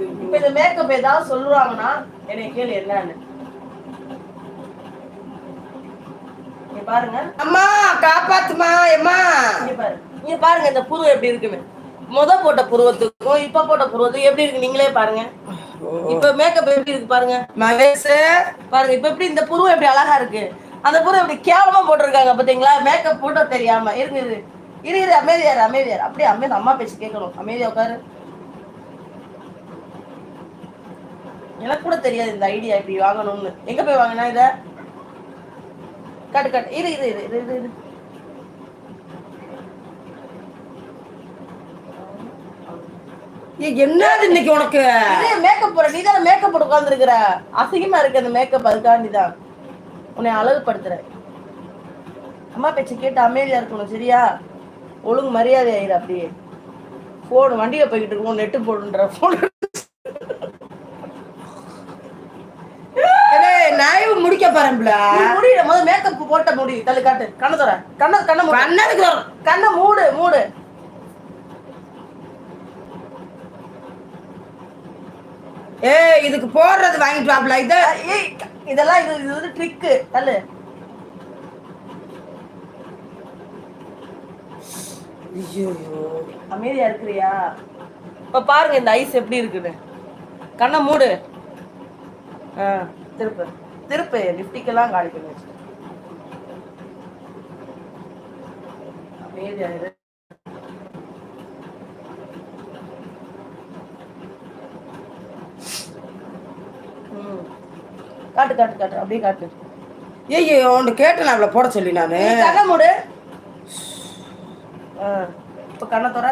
இப்ப இந்த மேக்கப் ஏதாவது சொல்லுவாங்கன்னா என்னை கேளு என்னன்னு. பாருங்க. அம்மா காப்பாத்துமா எம்மா இங்க பாருங்க இந்த புருவம் எப்படி இருக்குன்னு. முத போட்ட புருவத்துக்கும் இப்ப போட்ட புருவத்துக்கும் எப்படி இருக்கு? நீங்களே பாருங்க. இப்ப மேக்கப் எப்படி இருக்கு பாருங்க. மகேஷ். பாருங்க இப்ப எப்படி இந்த புருவம் எப்படி அழகா இருக்கு? அந்த புருவம் எப்படி கேவலமா போட்டிருக்காங்க பாத்தீங்களா? மேக்கப் போட்டோ தெரியாம. இருக்கு இரு. இரு இரு அமைதியாரு அமைதியாரு. அப்படியே அமைதி அம்மா பேச்சு கேட்கணும். அமைதியா உட்காரு. எனக்கு கூட தெரியாது இந்த ஐடியா இப்படி வாங்கணும்னு. எங்க போய் வாங்கினா இத? காட்டு காட்டு. இரு இரு இரு இரு இரு என்னது இன்னைக்கு உனக்கு? மேக்கப் போட நீ தானே மேக்கப் போட்டு உட்காந்துருக்குற அசிங்கமா இருக்கு அந்த மேக்கப் அதுக்காண்டி தான். உன்னை அழகுபடுத்துற அம்மா பேச்சு கேட்டு அமைதியா இருக்கணும் சரியா? ஒழுங்கு மரியாதை ஆயிரு அப்படியே. போன் வண்டியில போய்கிட்டு இருக்கோம் நெட்டு போடுன்ற போன் பாருங்கள முடியல முதல்ல மேக்கப் போட்ட முடி தள்ளு காட்டு. கண்ணை தர கண்ணை கண்ணை மூடு. கண்ணதுக்கு வரும் கண்ணை மூடு மூடு. ஏய் இதுக்கு போடுறது வாங்கிட்டு வாப்ல இது இதெல்லாம் இது இது வந்து ட்ரிக்கு தள்ளு. ஐயோ. அமைதியா இருக்கிறியா? இப்ப பாருங்க இந்த ஐஸ் எப்படி இருக்குன்னு. கண்ணை மூடு. ஆ திருப்பு. திருப்பு லிப்டிக்கெல்லாம் காலி பண்ணி வச்சு அமைதியா இரு. ம். காட்டு காட்டு காட்டு. அப்படியே காட்டு. ஏய் உன்னை கேட்டேன் அவளை போட சொல்லி நானு. கண்ணை மூடு. இப்ப கண்ணை தர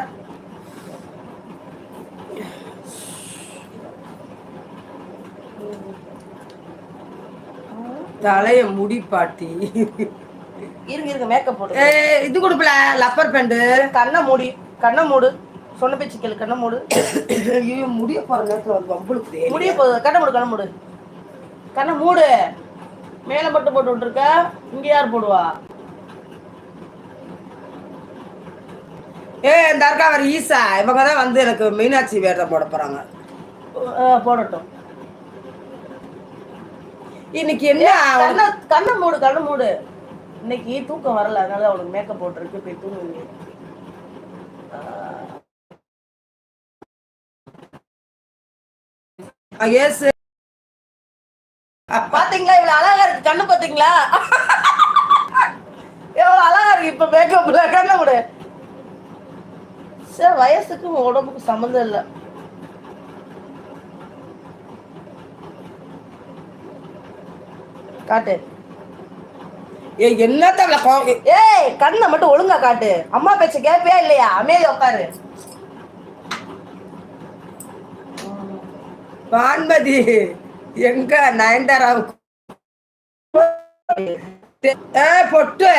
தலைய முடி பாட்டி. இருங்க இருங்க மேக்கப் போட்டு இது கொடுப்பல லப்பர் பேண்டு. கண்ணை மூடி கண்ணை மூடு. சொன்ன பேச்சு கேளு கண்ணை மூடு. ஐயோ முடிய போற நேரத்துல வந்து வம்பளுக்கு முடிய போகுது. கண்ணை மூடு கண்ணை மூடு. கண்ணை மூடு. மேல மட்டும் போட்டு விட்டுருக்க. இங்க யார் போடுவா? ஏ அவர் ஈசா. இவங்க தான் வந்து எனக்கு மீனாட்சி வேடம் போட போறாங்க. அஹ் போடட்டும். இன்னைக்கு என்ன கண்ணை கண்ணை மூடு கண்ணை மூடு. இன்னைக்கு தூக்கம் வரல அதனால அவனுக்கு மேக்கப் போட்டிருக்கு போய் தூங்குங்க. ஏஸ் பாத்தீங்களா இவ்வளவு அழகா இருக்கு கண்ணு பாத்தீங்களா? எவ்வளவு அழகா இருக்கு இப்ப மேக்கப்ல கண்ணை மூடு. சார் வயசுக்கும் உடம்புக்கும் சம்மந்தம் இல்லை. காட்டு. ஏ என்னத்த அவளை கோ- ஏய் கண்ணை மட்டும் ஒழுங்கா காட்டு. அம்மா பேச்ச கேப்பியா இல்லையா? அமைதி உட்காரு. வான்மதி எங்க நயன்தாராவுக்கு ஏ பொட்டு.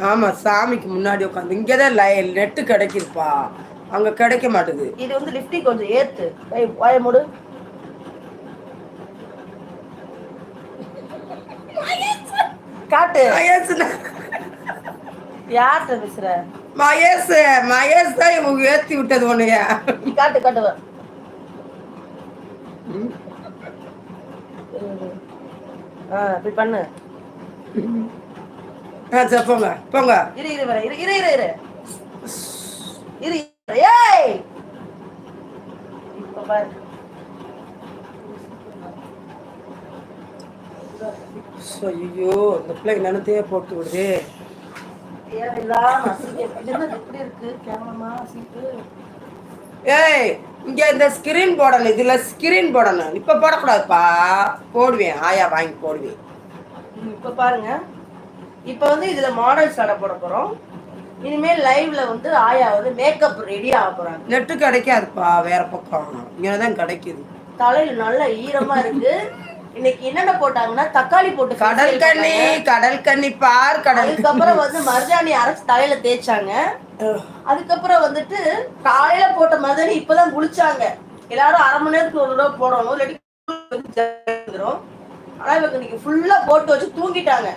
ஆமா சாமிக்கு முன்னாடி உட்காந்து. இங்கதான் நெட்டு கிடைக்குதுப்பா. அங்க கிடைக்க மாட்டுது. இது வந்து லிப்டிக் கொஞ்சம் ஏத்து. வாய மூடு. காட்டு. மகேஷ் யார்கிட்ட பேசுற? மகேஷ் மகேஷ் தான் இவங்க ஏத்தி விட்டது உன்னைய. காட்டு காட்டு. ஆ இப்படி பண்ணு. போங்க போங்க. இரு இரு இரு இரு இரு. இரு. ஏய்! இப்ப பாரு. ஐயோ இந்த பிள்ளைங்க நினைத்தே போட்டு விடுது. ஏய் இங்க இந்த ஸ்கிரீன் போடணும். இதுல ஸ்கிரீன் போடணும். இப்ப போடக்கூடாதுப்பா. போடுவேன். ஆயா வாங்கி போடுவேன். இப்ப பாருங்க. இப்ப வந்து இதுல மாடல் சடை போட போறோம். இனிமேல் லைவ்ல வந்து ஆயா வந்து மேக்கப் ரெடி ஆக போறாங்க. நெட்டு கிடைக்காதுப்பா வேற பக்கம். இங்கதான் கிடைக்குது. தலையில நல்ல ஈரமா இருக்கு. இன்னைக்கு என்னென்ன போட்டாங்கன்னா தக்காளி போட்டு கடல் கண்ணி. கடல் கண்ணி பார் கடல் அதுக்கப்புறம் வந்து மருதாணி அரைச்சு தலையில தேய்ச்சாங்க. அதுக்கப்புறம் வந்துட்டு காலையில போட்ட மருதாணி இப்பதான் குளிச்சாங்க. எல்லாரும் அரை மணி நேரத்துக்கு ஒரு தடவை போடணும் இல்லாட்டி ஆனா இவங்க இன்னைக்கு ஃபுல்லா போட்டு வச்சு தூங்கிட்டாங்க.